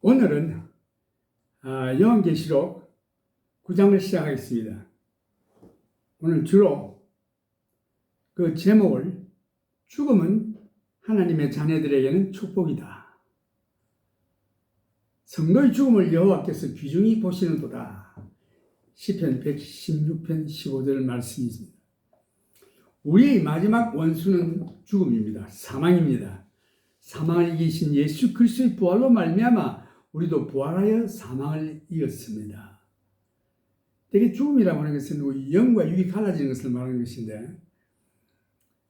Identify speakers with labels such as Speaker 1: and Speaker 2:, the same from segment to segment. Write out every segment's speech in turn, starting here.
Speaker 1: 오늘은 아, 요한계시록 9장을 시작하겠습니다. 오늘 주로 그 제목을 죽음은 하나님의 자녀들에게는 축복이다. 성도의 죽음을 여호와께서 귀중히 보시는도다. 시편 116편 15절 말씀입니다. 우리의 마지막 원수는 죽음입니다. 사망입니다. 사망을 이기신 예수 그리스도의 부활로 말미암아 우리도 부활하여 사망을 이겼습니다. 되게 죽음이라고 하는 것은 우리 영과 육이 갈라지는 것을 말하는 것인데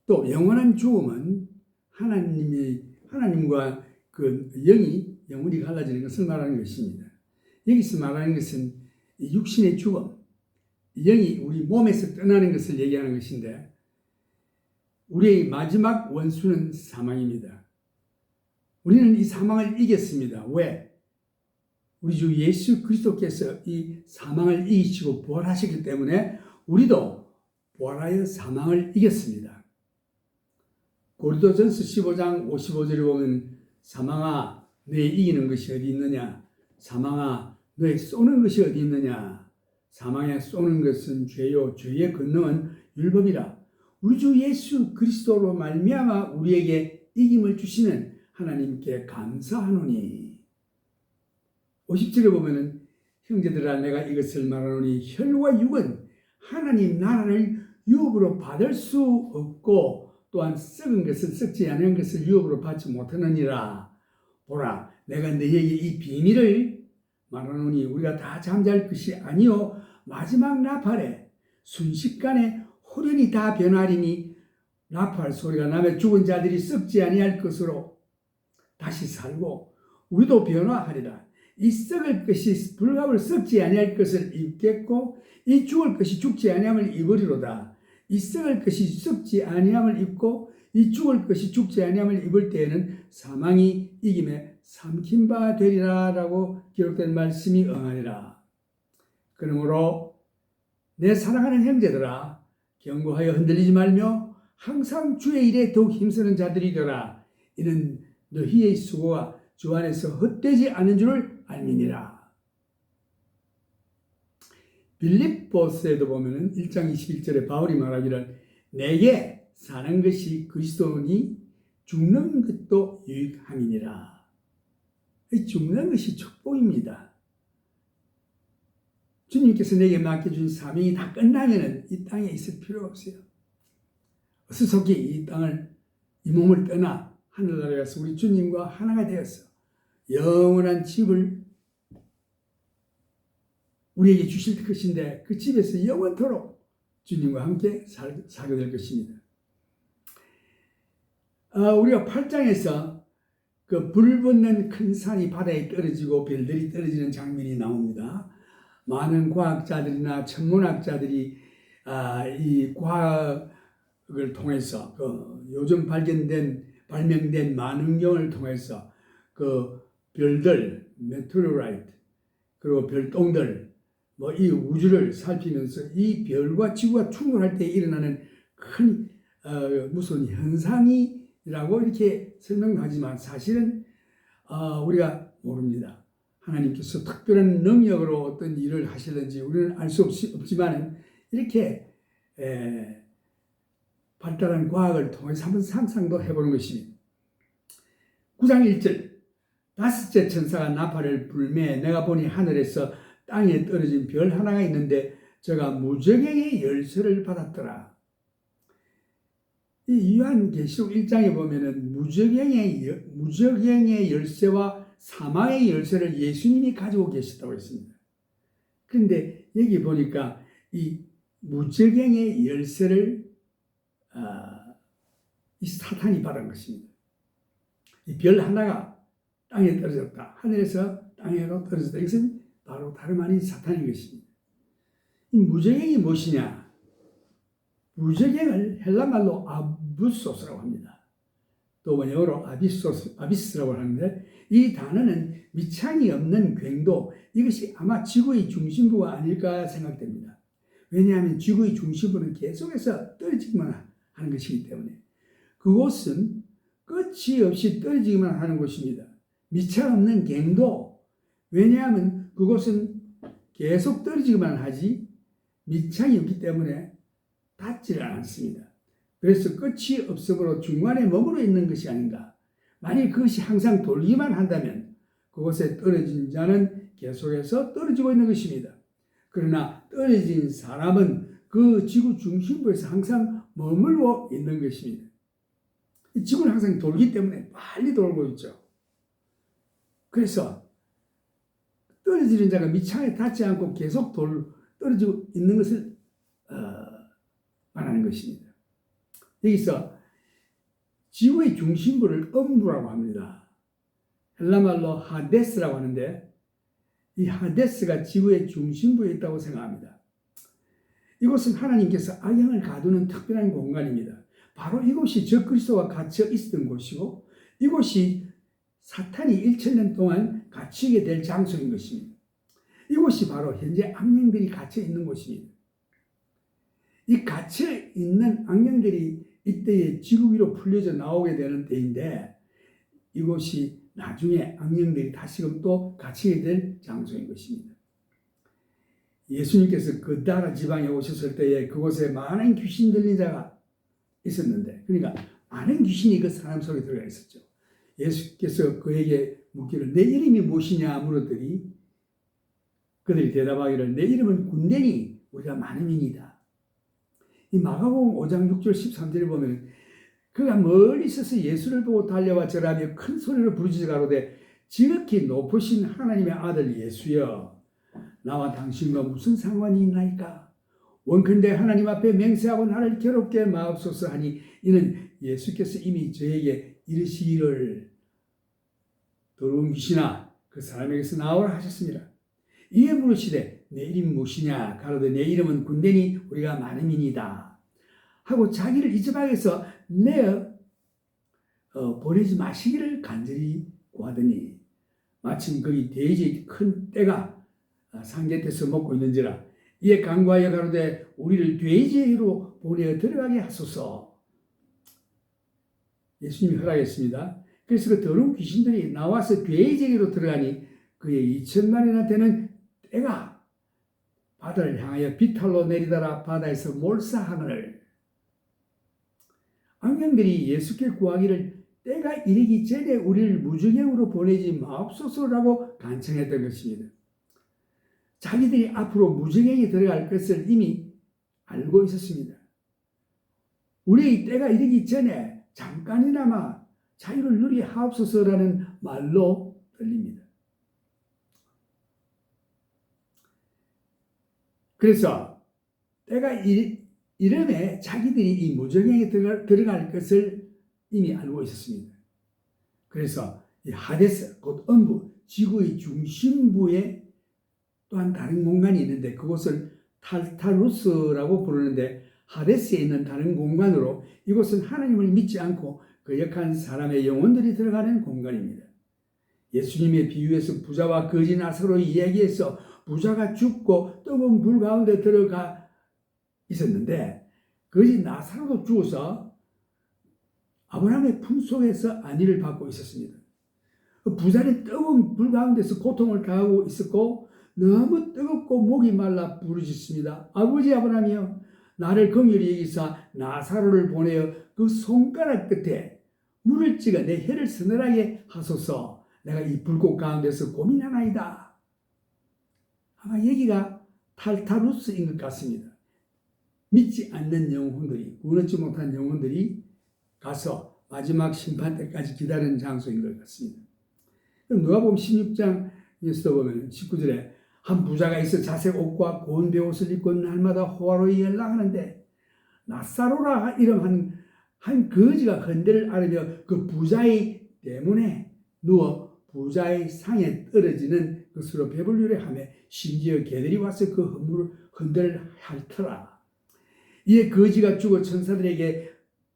Speaker 1: 또 영원한 죽음은 하나님이 하나님과 그 영이 영혼이 갈라지는 것을 말하는 것입니다. 여기서 말하는 것은 육신의 죽음, 영이 우리 몸에서 떠나는 것을 얘기하는 것인데 우리의 마지막 원수는 사망입니다. 우리는 이 사망을 이겼습니다. 왜? 우리 주 예수 그리스도께서 이 사망을 이기시고 부활하셨기 때문에 우리도 부활하여 사망을 이겼습니다. 고린도전서 15장 55절에 보면 사망아 너의 이기는 것이 어디 있느냐? 사망아 너의 쏘는 것이 어디 있느냐? 사망에 쏘는 것은 죄요 죄의 권능은 율법이라. 우리 주 예수 그리스도로 말미암아 우리에게 이김을 주시는 하나님께 감사하노니 50절에 보면은 형제들아 내가 이것을 말하노니 혈과 육은 하나님 나라를 유업으로 받을 수 없고 또한 썩은 것은 썩지 않은 것을 유업으로 받지 못하느니라 보라 내가 너희에게 이 비밀을 말하노니 우리가 다 잠잘 것이 아니요 마지막 나팔에 순식간에 호련히 다 변하리니 나팔 소리가 나면 죽은 자들이 썩지 아니할 것으로 다시 살고 우리도 변화하리라. 이 썩을 것이 불갑을 썩지 아니할 것을 입겠고 이 죽을 것이 죽지 아니함을 입으리로다. 이 썩을 것이 썩지 아니함을 입고 이 죽을 것이 죽지 아니함을 입을 때에는 사망이 이김에 삼킨 바 되리라라고 기록된 말씀이 응하리라. 그러므로 내 사랑하는 형제들아 경고하여 흔들리지 말며 항상 주의 일에 더욱 힘쓰는 자들이더라. 이는 너희의 수고가 주 안에서 헛되지 않은 줄을 알미니라. 빌립보스에도 보면은 1장 21절에 바울이 말하기를 내게 사는 것이 그리스도니 죽는 것도 유익함이니라. 죽는 것이 축복입니다. 주님께서 내게 맡겨준 사명이 다 끝나면은 이 땅에 있을 필요가 없어요. 스속히 이 땅을 이 몸을 떠나 하늘나라에 가서 우리 주님과 하나가 되었어. 영원한 집을 우리에게 주실 것인데 그 집에서 영원토록 주님과 함께 살, 살게 될 것입니다. 아, 우리가 8장에서 그 불 붙는 큰 산이 바다에 떨어지고 별들이 떨어지는 장면이 나옵니다. 많은 과학자들이나 천문학자들이 아, 이 과학을 통해서 그 요즘 발견된 발명된 만원경을 통해서 그 별들, 메테오라이트 그리고 별똥들 뭐 이 우주를 살피면서 이 별과 지구가 충돌할 때 일어나는 큰 어, 무슨 현상이라고 이렇게 설명하지만 사실은 어, 우리가 모릅니다. 하나님께서 특별한 능력으로 어떤 일을 하실는지 우리는 알 수 없지만 이렇게 에, 발달한 과학을 통해서 한번 상상도 해보는 것입니다. 9장 1절 다섯째 천사가 나팔을 불매 내가 보니 하늘에서 땅에 떨어진 별 하나가 있는데 저가 무적행의 열쇠를 받았더라. 이 요한계시록 1장에 보면은 무적행의 무적행의 열쇠와 사망의 열쇠를 예수님이 가지고 계시다고 했습니다. 그런데 여기 보니까 이 무적행의 열쇠를 아, 이 사탄이 받은 것입니다. 이 별 하나가 땅에 떨어졌다. 하늘에서 땅으로 떨어졌다. 이것은 바로 다름 아닌 사탄인 것입니다. 이 무적행이 무엇이냐? 무적행을 헬라말로 아부소스라고 합니다. 또 영어로 아비소스, 아비스라고 하는데 이 단어는 밑창이 없는 궤도 이것이 아마 지구의 중심부가 아닐까 생각됩니다. 왜냐하면 지구의 중심부는 계속해서 떨어지기만 하는 것이기 때문에 그곳은 끝이 없이 떨어지기만 하는 곳입니다. 밑창 없는 갱도 왜냐하면 그곳은 계속 떨어지기만 하지 밑창이 없기 때문에 닿지를 않습니다. 그래서 끝이 없으므로 중간에 머물러 있는 것이 아닌가. 만일 그것이 항상 돌기만 한다면 그곳에 떨어진 자는 계속해서 떨어지고 있는 것입니다. 그러나 떨어진 사람은 그 지구 중심부에서 항상 머물고 있는 것입니다. 이 지구는 항상 돌기 때문에 빨리 돌고 있죠. 그래서 떨어지는 자가 밑창에 닿지 않고 계속 돌, 떨어지고 있는 것을 어, 말하는 것입니다. 여기서 지구의 중심부를 음부라고 합니다. 헬라말로 하데스라고 하는데 이 하데스가 지구의 중심부에 있다고 생각합니다. 이곳은 하나님께서 악영을 가두는 특별한 공간입니다. 바로 이곳이 적그리스도와 갇혀 있었던 곳이고 이곳이 사탄이 1천년 동안 갇히게 될 장소인 것입니다. 이곳이 바로 현재 악령들이 갇혀 있는 곳입니다. 이 갇혀 있는 악령들이 이때에 지구 위로 풀려져 나오게 되는 때인데 이곳이 나중에 악령들이 다시금 또 갇히게 될 장소인 것입니다. 예수님께서 그 나라 지방에 오셨을 때에 그곳에 많은 귀신 들린 자가 있었는데 그러니까 많은 귀신이 그 사람 속에 들어가 있었죠. 예수께서 그에게 묻기를 내 이름이 무엇이냐 물었더니 그들이 대답하기를 내 이름은 군대니 우리가 많음이니다. 이 마가복음 5장 6절 13절을 보면 그가 멀리 있어서 예수를 보고 달려와 절하며 큰 소리로 부르짖어 가로되 지극히 높으신 하나님의 아들 예수여 나와 당신과 무슨 상관이 있나이까 원컨대 하나님 앞에 맹세하고 나를 괴롭게 마옵소서 하니 이는 예수께서 이미 저에게 이르시기를 더러운 귀신아 그 사람에게서 나오라 하셨습니다. 이에 물으시되 내 이름 무엇이냐 가로되 내 이름은 군대니 우리가 많음이니다 하고 자기를 이집학에서 내어 어, 보내지 마시기를 간절히 구하더니 마침 거기 돼지 큰 떼가 상계돼서 먹고 있는지라 이에 강과하여 가로되 우리를 돼지로 보내어 들어가게 하소서 예수님이 허락했습니다. 그래서 그 더러운 귀신들이 나와서 돼지에게로 들어가니 그의 2천만이나 되는 때가 바다를 향하여 비탈로 내리더라 바다에서 몰사하늘 악령들이 예수께 구하기를 때가 이르기 전에 우리를 무주경으로 보내지 마옵소서라고 간청했던 것입니다. 자기들이 앞으로 무주경에 들어갈 것을 이미 알고 있었습니다. 우리의 때가 이르기 전에 잠깐이나마 자유를 누리 하옵소서라는 말로 들립니다. 그래서 때가 이름에 자기들이 이 무정행에 들어갈, 것을 이미 알고 있었습니다. 그래서 이 하데스 곧 음부 지구의 중심부에 또한 다른 공간이 있는데 그곳을 탈타루스라고 부르는데 하데스에 있는 다른 공간으로 이곳은 하나님을 믿지 않고 거역한 사람의 영혼들이 들어가는 공간입니다. 예수님의 비유에서 부자와 거지 나사로 이야기해서 부자가 죽고 뜨거운 불 가운데 들어가 있었는데 거지 나사로도 죽어서 아브라함의 품 속에서 안위를 받고 있었습니다. 그 부자는 뜨거운 불 가운데서 고통을 당하고 있었고 너무 뜨겁고 목이 말라 부르짖습니다. 아버지 아브라함이여 나를 긍휼히 여기사 나사로를 보내어 그 손가락 끝에 물을 찍어 내 혀를 서늘하게 하소서 내가 이 불꽃 가운데서 고민하나이다. 아마 얘기가 탈타루스인 것 같습니다. 믿지 않는 영혼들이, 구원하지 못한 영혼들이 가서 마지막 심판 때까지 기다리는 장소인 것 같습니다. 누가 보면 16장에서 보면 19절에 한 부자가 있어 자색 옷과 고운 배옷을 입고 날마다 호화로이 연락하는데 나사로라 이름 한, 한 거지가 헌대를 앓으며 그 부자의 때문에 누워 부자의 상에 떨어지는 것으로 배불리려 하며 심지어 개들이 와서 그 헌물을 헌대를 핥더라. 이에 거지가 죽어 천사들에게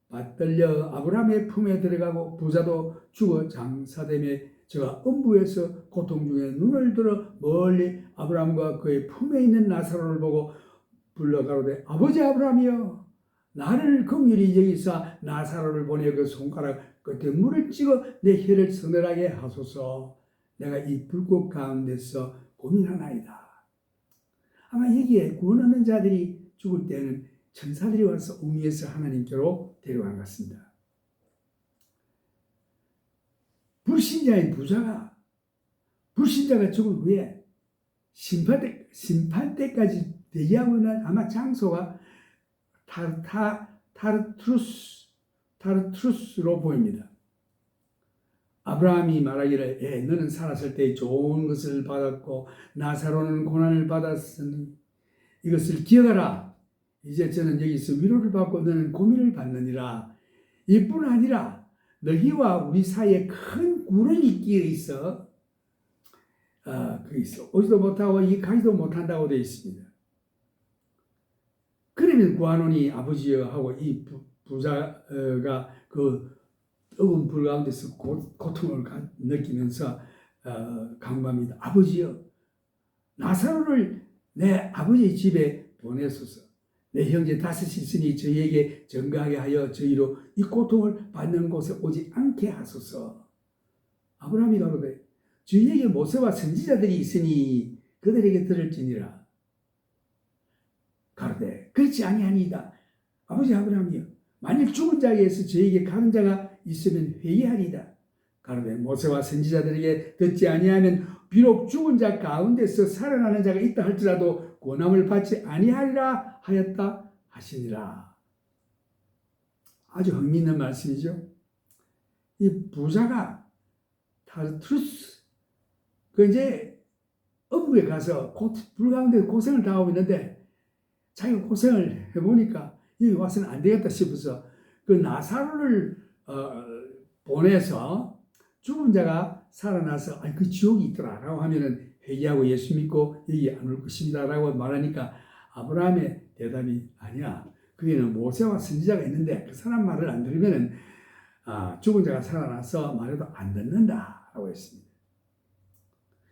Speaker 1: 맞들려 아브라함의 품에 들어가고 부자도 죽어 장사되며 저가 음부에서 고통 중에 눈을 들어 멀리 아브라함과 그의 품에 있는 나사로를 보고 불러 가로되 아버지 아브라함이여 나를 긍휼히 여기사 나사로를 보내 그 손가락 끝에 물을 찍어 내 혀를 서늘하게 하소서 내가 이 불꽃 가운데서 고민하나이다. 아마 여기에 구원하는 자들이 죽을 때는 천사들이 와서 웅이에서 하나님께로 데려간 것 같습니다. 불신자인 부자가 불신자가 죽은 후에 심판 때, 심판 때까지 대기하고 있는 아마 장소가 타르타, 타르트루스, 타르트루스로 보입니다. 아브라함이 말하기를 예, 너는 살았을 때 좋은 것을 받았고 나사로는 고난을 받았으니 이것을 기억하라. 이제 저는 여기서 위로를 받고 너는 고민을 받느니라. 이뿐 아니라 너희와 우리 사이에 큰 굴을 잇기에 있어 어, 그 있어 오지도 못하고 이 가지도 못한다고 되어 있습니다. 그러면 구하노니 아버지여 하고 이 부, 부자가 그 뜨거운 불 가운데서 고, 고통을 가- 느끼면서 어, 강구합니다. 아버지여 나사로를 내 아버지 집에 보내소서. 내 형제 다섯이 있으니 저희에게 정가하게 하여 저희로 이 고통을 받는 곳에 오지 않게 하소서. 아브라함이 가로되 저희에게 모세와 선지자들이 있으니 그들에게 들을지니라. 가로되 그렇지 아니하니이다. 아버지 아브라함이여 만일 죽은 자에게서 저에게 가는 자가 있으면 회개하리이다. 가로되 모세와 선지자들에게 듣지 아니하면 비록 죽은 자 가운데서 살아나는 자가 있다 할지라도 고난을 받지 아니하리라 하였다 하시니라. 아주 흥미있는 말씀이죠. 이 부자가 타르투스 그 이제 업무에 가서 고, 불 가운데 고생을 당하고 있는데 자기가 고생을 해보니까 여기 와서는 안 되겠다 싶어서 그 나사로를 어, 보내서 죽은 자가 살아나서 아니 그 지옥이 있더라라고 하면은 회개하고 예수 믿고 여기 안 올 것입니다라고 말하니까 아브라함의 대답이 아니야. 거기는 모세와 선지자가 있는데 그 사람 말을 안 들으면은 아, 죽은 자가 살아나서 말해도 안 듣는다라고 했습니다.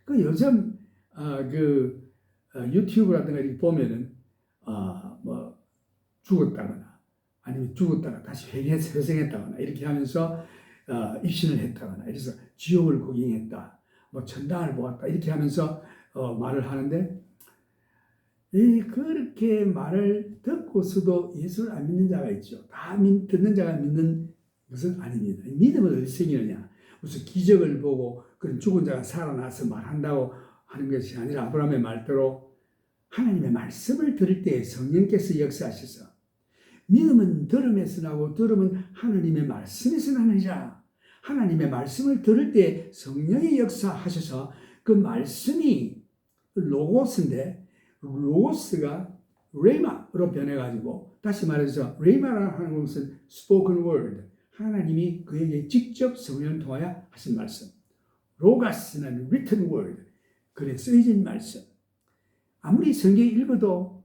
Speaker 1: 그 요즘 어, 그 어, 유튜브라든가 이렇게 보면은 어, 뭐 죽었다거나 아니면 죽었다가 다시 회개해서 회생했다거나 이렇게 하면서 어, 입신을 했다거나 이래서 지옥을 구경했다, 뭐 천당을 보았다 이렇게 하면서 어, 말을 하는데 이 그렇게 말을 듣고서도 예수를 안 믿는 자가 있죠. 다 믿, 듣는 자가 믿는 것은 아닙니다. 믿음은 어디서 생기느냐? 무슨 기적을 보고 그런 죽은 자가 살아나서 말한다고 하는 것이 아니라 아브라함의 말대로 하나님의 말씀을 들을 때 성령께서 역사하셔서 믿음은 들음에서 나고 들음은 하나님의 말씀에서 나느니라. 하나님의 말씀을 들을 때 성령의 역사하셔서 그 말씀이 로고스인데 로고스가 레마로 변해가지고 다시 말해서 레마라 하는 것은 spoken word. 하나님이 그에게 직접 성령을 통하여 하신 말씀. 로가스는 written word. 글에 쓰여진 말씀 아무리 성경 읽어도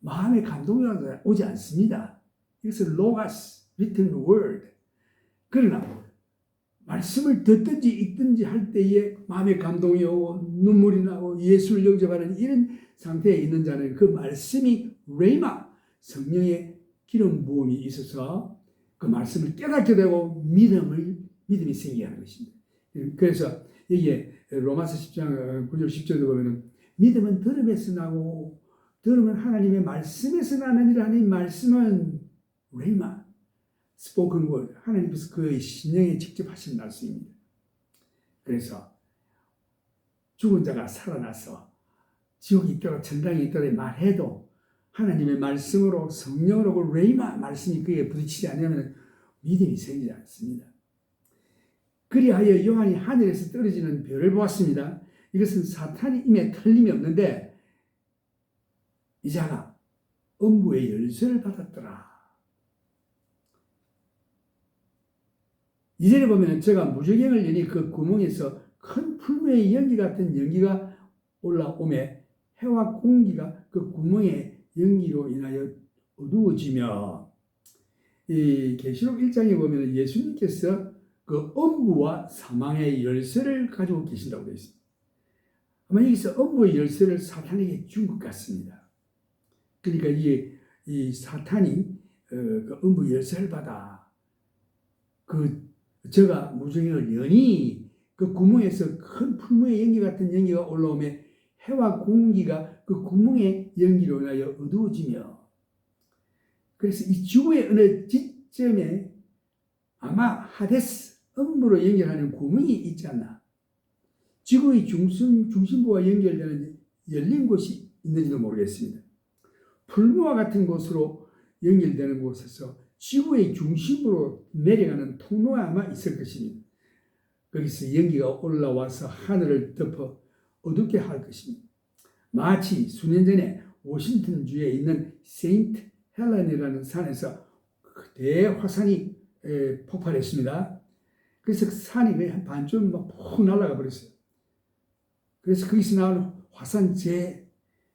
Speaker 1: 마음의 감동이 오지 않습니다. 이것은 로가스, written word. 그러나 말씀을 듣든지 읽든지 할 때에 마음의 감동이 오고 눈물이 나고 예수를 영접하는 이런 상태에 있는 자는 그 말씀이 레마 성령의 기름 부음이 있어서 그 말씀을 깨닫게 되고 믿음을 믿음이 생기게 하는 것입니다. 그래서 여기에 로마서 10장 9절 10절에 보면은 믿음은 들음에서 나고 들으면 하나님의 말씀에서 나느니라 하는 말씀은 레마, spoken word, 하나님께서 그의 심령에 직접 하신 말씀입니다. 그래서 죽은 자가 살아나서 지옥이 있더라 천당이 있더라 말해도 하나님의 말씀으로 성령으로 그 레마 말씀이 그에 부딪히지 않으면 믿음이 생기지 않습니다. 그리하여 요한이 하늘에서 떨어지는 별을 보았습니다. 이것은 사탄이 임에 틀림이 없는데 이 자가 음부의 열쇠를 받았더라. 이전에 보면 제가 무적행을 여니 그 구멍에서 큰 풀무의 연기 같은 연기가 올라오매 해와 공기가 그 구멍의 연기로 인하여 어두워지며 이 계시록 1장에 보면 예수님께서 그 음부와 사망의 열쇠를 가지고 계신다고 되어 있습니다. 아마 여기서 음부의 열쇠를 사탄에게 준 것 같습니다. 그러니까 이, 이 사탄이 어, 그 음부 열쇠를 받아 그 저가 무정행을 연히 그 구멍에서 큰 풀무의 연기 같은 연기가 올라오며 해와 공기가 그 구멍의 연기로 인하여 어두워지며 그래서 이 지구의 어느 지점에 아마 하데스 음부로 연결하는 구멍이 있지 않나 지구의 중심, 중심부와 연결되는 열린 곳이 있는지도 모르겠습니다. 풀무와 같은 곳으로 연결되는 곳에서 지구의 중심으로 내려가는 통로가 아마 있을 것입니다. 거기서 연기가 올라와서 하늘을 덮어 어둡게 할 것입니다. 마치 수년 전에 워싱턴주에 있는 세인트 헬렌이라는 산에서 대화산이 에, 폭발했습니다. 그래서 그 산이 거의 한 반쯤 막푹 날아가 버렸어요. 그래서 거기서 나오는 화산재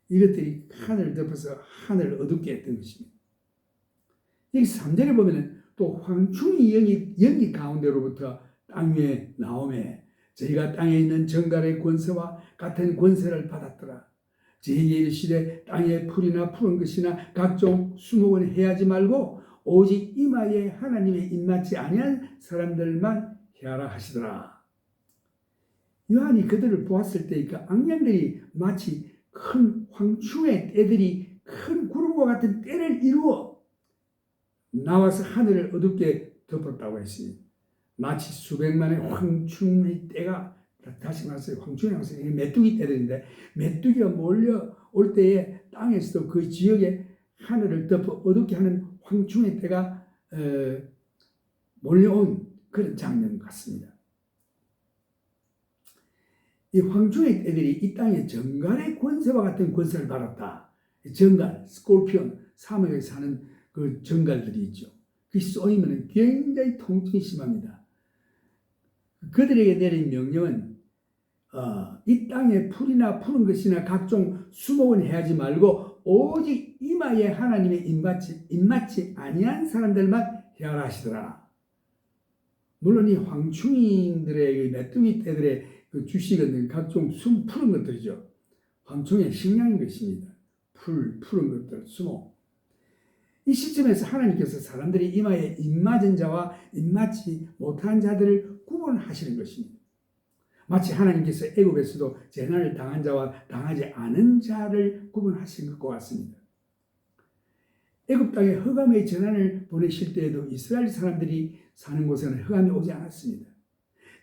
Speaker 1: 이것들이 하늘을 덮어서 하늘을 어둡게 했던 것입니다. 여기 3절에 보면은 또 황충이 연기, 연기 가운데로부터 땅 위에 나오매 저희가 땅에 있는 정갈의 권세와 같은 권세를 받았더라. 저희에게 이르시되 땅에 풀이나 푸른 것이나 각종 수목은 해하지 말고 오직 이마에 하나님의 입맞지 아니한 사람들만 해하라 하시더라. 요한이 그들을 보았을 때 그 악령들이 마치 큰 황충의 떼들이 큰 구름과 같은 떼를 이루어 나와서 하늘을 어둡게 덮었다고 했습니다. 마치 수백만의 황충의 떼가 다시 말해서 황충의 황새 이게 메뚜기 떼들인데 메뚜기가 몰려 올 때에 땅에서도 그 지역에 하늘을 덮어 어둡게 하는 황충의 떼가 어, 몰려온 그런 장면 같습니다. 이 황충의 떼들이 이 땅에 정갈의 권세와 같은 권세를 받았다. 정갈, 스콜피온, 사막에 사는 그 정갈들이 있죠. 그 쏘이면 굉장히 통증이 심합니다. 그들에게 내린 명령은 어, 이 땅에 풀이나 푸른 것이나 각종 수목은 해하지 말고 오직 이마에 하나님의 입맞지, 입맞지 아니한 사람들만 해하라 하시더라. 물론 이 황충인들의 메뚜기 떼들의 그 주식은 각종 숨 푸른 것들이죠. 황충의 식량인 것입니다. 풀, 푸른 것들, 수목. 이 시점에서 하나님께서 사람들이 이마에 입맞은 자와 입맞지 못한 자들을 구분하시는 것입니다. 마치 하나님께서 애굽에서도 재난을 당한 자와 당하지 않은 자를 구분하신 것과 같습니다. 애굽 땅에 흑암의 재난을 보내실 때에도 이스라엘 사람들이 사는 곳에는 흑암이 오지 않았습니다.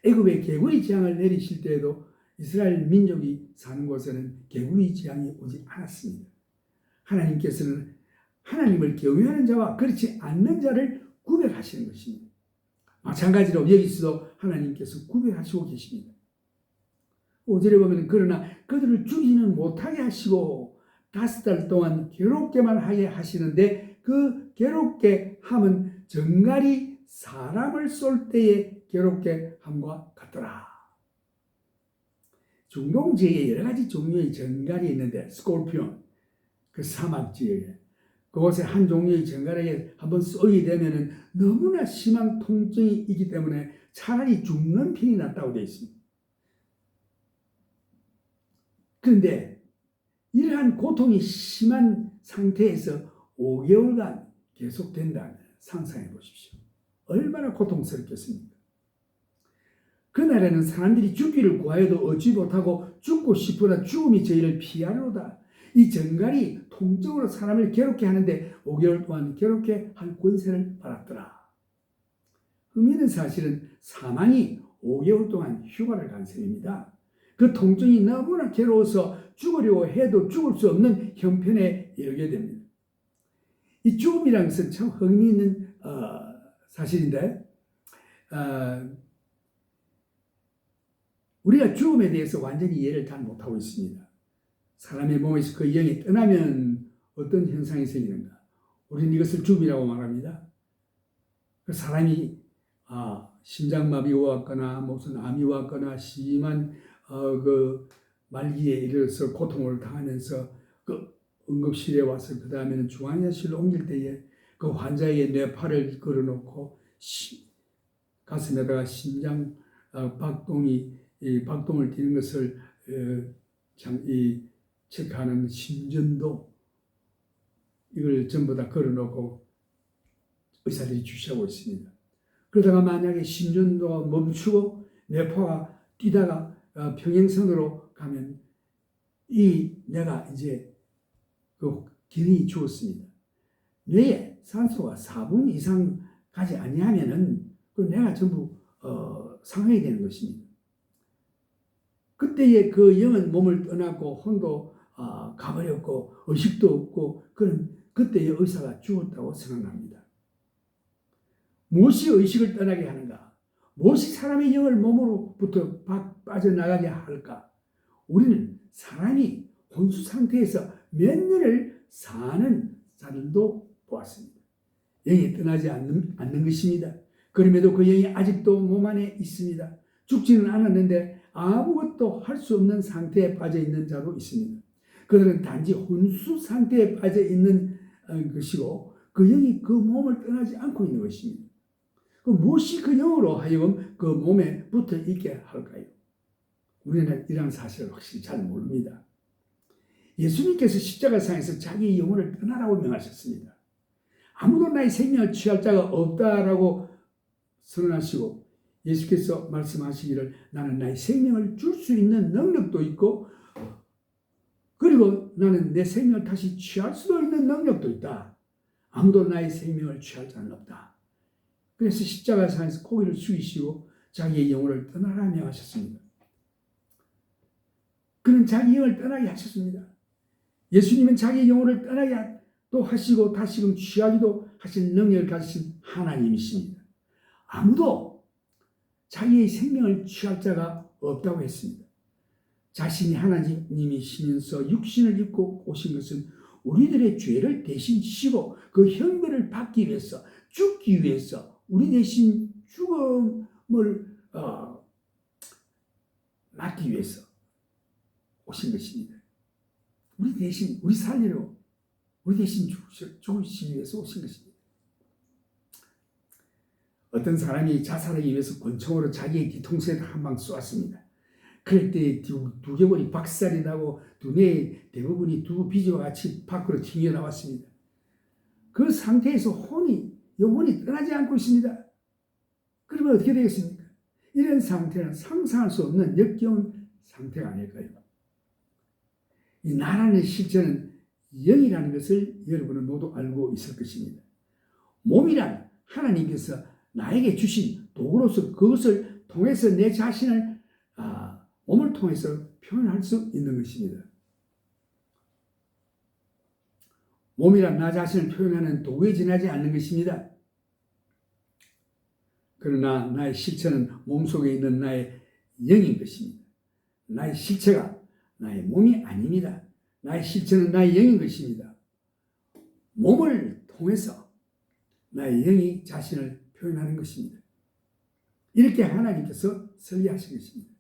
Speaker 1: 애굽의 개구리 재앙을 내리실 때에도 이스라엘 민족이 사는 곳에는 개구리 재앙이 오지 않았습니다. 하나님께서는 하나님을 경외하는 자와 그렇지 않는 자를 구별하시는 것입니다. 마찬가지로 여기서도 하나님께서 구별하시고 계십니다. 5절에 보면 그러나 그들을 죽이는 못하게 하시고 다섯 달 동안 괴롭게만 하게 하시는데 그 괴롭게 함은 정갈이 사람을 쏠 때에 괴롭게 함과 같더라. 중동 지역에 여러 가지 종류의 정갈이 있는데 스콜피온 그 사막 지역에 그곳에 한 종류의 정갈에게 한번 쏘게 되면은 너무나 심한 통증이 있기 때문에 차라리 죽는 편이 낫다고 되어 있습니다. 그런데 이러한 고통이 심한 상태에서 5개월간 계속된다면 상상해 보십시오. 얼마나 고통스럽겠습니까? 그날에는 사람들이 죽기를 구하여도 얻지 못하고 죽고 싶으나 죽음이 저희를 피하려다. 이 정갈이 통증으로 사람을 괴롭게 하는데 5개월 동안 괴롭게 할 권세를 받았더라. 의미는 사실은 사망이 5개월 동안 휴가를 간 셈입니다. 그 통증이 너무나 괴로워서 죽으려고 해도 죽을 수 없는 형편에 이르게 됩니다. 이 죽음이라는 것은 참 흥미있는 어, 사실인데 어, 우리가 죽음에 대해서 완전히 이해를 잘 못하고 있습니다. 사람의 몸에서 그 영이 떠나면 어떤 현상이 생기는가? 우리는 이것을 죽음이라고 말합니다. 그 사람이 아, 심장마비 왔거나 무슨 암이 왔거나 심한 어, 그 말기에 이르러서 고통을 당하면서 그 응급실에 와서 그 다음에는 중환자실로 옮길 때에 그 환자의 뇌파를 걸어놓고 시, 가슴에다가 심장 어, 박동이 이 박동을 뛰는 것을 어, 참이 체크하는 심전도 이걸 전부 다 걸어놓고 의사들이 주시하고 있습니다. 그러다가 만약에 심전도가 멈추고 뇌파가 뛰다가 어, 평행선으로 가면 이 내가 이제 그 기능이 죽었습니다. 뇌에 산소가 4분 이상 가지 아니하면은 그 뇌가 전부 어, 상하게 되는 것입니다. 그때의 그 영은 몸을 떠났고 혼도 아, 가버렸고 의식도 없고 그런 그때의 의사가 죽었다고 생각합니다. 무엇이 의식을 떠나게 하는가? 무엇이 사람의 영을 몸으로부터 바- 빠져나가게 할까? 우리는 사람이 혼수 상태에서 몇 년을 사는 자들도 보았습니다. 영이 떠나지 않는, 않는 것입니다. 그럼에도 그 영이 아직도 몸 안에 있습니다. 죽지는 않았는데 아무것도 할 수 없는 상태에 빠져 있는 자도 있습니다. 그들은 단지 혼수 상태에 빠져 있는 어, 것이고 그 영이 그 몸을 떠나지 않고 있는 것입니다. 그 무엇이 그 영으로 하여금 그 몸에 붙어 있게 할까요? 우리는 이런 사실을 확실히 잘 모릅니다. 예수님께서 십자가상에서 자기의 영혼을 떠나라고 명하셨습니다. 아무도 나의 생명을 취할 자가 없다라고 선언하시고 예수께서 말씀하시기를 나는 나의 생명을 줄 수 있는 능력도 있고 그리고 나는 내 생명을 다시 취할 수도 있는 능력도 있다. 아무도 나의 생명을 취할 자는 없다. 그래서 십자가상에서 고기를 숙이시고 자기의 영혼을 떠나라 명하셨습니다. 그는 자기 영을 떠나게 하셨습니다. 예수님은 자기 영혼을 떠나게 또 하시고 다시금 취하기도 하신 능력을 가지신 하나님이십니다. 아무도 자기의 생명을 취할 자가 없다고 했습니다. 자신이 하나님이시면서 육신을 입고 오신 것은 우리들의 죄를 대신 지시고 그 형벌을 받기 위해서 죽기 위해서 우리 대신 죽음을 어, 맞기 위해서 오신 것입니다. 우리 대신 우리 살리러 우리 대신 죽으시- 죽으시기 위해서 오신 것입니다. 어떤 사람이 자살하기 위해서 권총으로 자기의 뒤통수에 한방 쏘았습니다. 그럴 때 두, 두개골이 박살이 나고 두뇌의 대부분이 두 비지와 같이 밖으로 튀어나왔습니다. 그 상태에서 혼이 영혼이 떠나지 않고 있습니다. 그러면 어떻게 되겠습니까? 이런 상태는 상상할 수 없는 역겨운 상태가 아닐까요? 이 나라는 실제는 영이라는 것을 여러분은 모두 알고 있을 것입니다. 몸이란 하나님께서 나에게 주신 도구로서 그것을 통해서 내 자신을 아, 몸을 통해서 표현할 수 있는 것입니다. 몸이란 나 자신을 표현하는 도구에 지나지 않는 것입니다. 그러나 나의 실체는 몸속에 있는 나의 영인 것입니다. 나의 실체가 나의 몸이 아닙니다. 나의 실체는 나의 영인 것입니다. 몸을 통해서 나의 영이 자신을 표현하는 것입니다. 이렇게 하나님께서 설계하신 것입니다.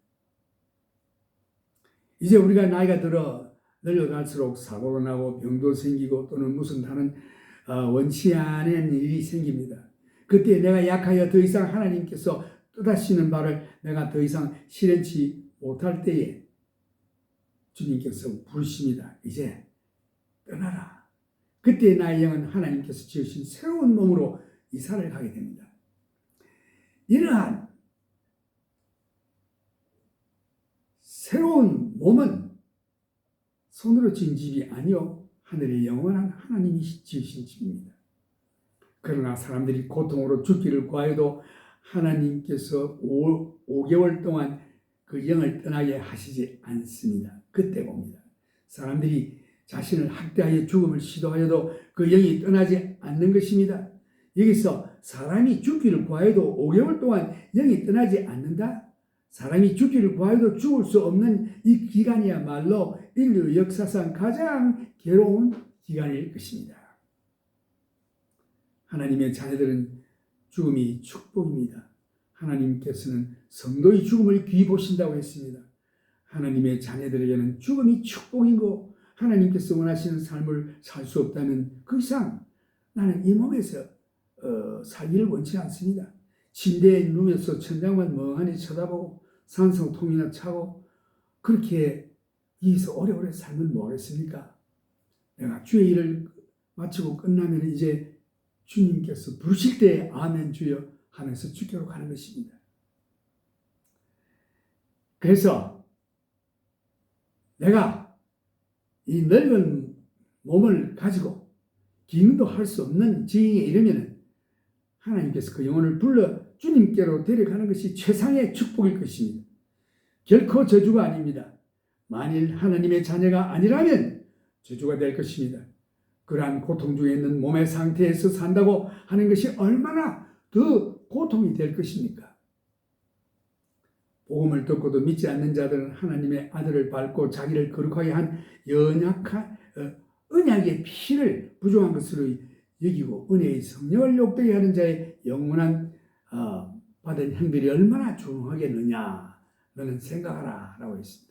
Speaker 1: 이제 우리가 나이가 들어 늙어갈수록 사고가 나고 병도 생기고 또는 무슨 다른 어, 원치 않은 일이 생깁니다. 그때 내가 약하여 더 이상 하나님께서 뜻하시는 바를 내가 더 이상 실현치 못할 때에 주님께서 부르십니다. 이제 떠나라. 그때 나의 영은 하나님께서 지으신 새로운 몸으로 이사를 가게 됩니다. 이러한 새로운 몸은 손으로 지은 집이 아니요 하늘의 영원한 하나님이 지으신 집입니다. 그러나 사람들이 고통으로 죽기를 구하여도 하나님께서 5, 5개월 동안 그 영을 떠나게 하시지 않습니다. 그때 봅니다. 사람들이 자신을 학대하여 죽음을 시도하여도 그 영이 떠나지 않는 것입니다. 여기서 사람이 죽기를 구하여도 5개월 동안 영이 떠나지 않는다? 사람이 죽기를 구하여도 죽을 수 없는 이 기간이야말로 인류 역사상 가장 괴로운 기간일 것입니다. 하나님의 자녀들은 죽음이 축복입니다. 하나님께서는 성도의 죽음을 귀히 보신다고 했습니다. 하나님의 자녀들에게는 죽음이 축복이고 하나님께서 원하시는 삶을 살 수 없다면 그 이상 나는 이 몸에서 어, 살기를 원치 않습니다. 침대에 누워서 천장만 멍하니 쳐다보고 산소통이나 차고 그렇게 여기서 오래오래 살면 뭐하겠습니까? 내가 주의 일을 마치고 끝나면 이제 주님께서 부르실 때 아멘 주여 하면서 주께로 가는 것입니다. 그래서 내가 이 넓은 몸을 가지고 기능도 할 수 없는 지경에 이르면은 하나님께서 그 영혼을 불러 주님께로 데려가는 것이 최상의 축복일 것입니다. 결코 저주가 아닙니다. 만일 하나님의 자녀가 아니라면 저주가 될 것입니다. 그러한 고통 중에 있는 몸의 상태에서 산다고 하는 것이 얼마나 더 고통이 될 것입니까? 복음을 듣고도 믿지 않는 자들은 하나님의 아들을 밟고 자기를 거룩하게 한 연약한 어, 언약의 피를 부정한 것으로 여기고 은혜의 성령을 욕되게 하는 자의 영원한 어, 받은 형들이 얼마나 중하겠느냐 너는 생각하라 라고 했습니다.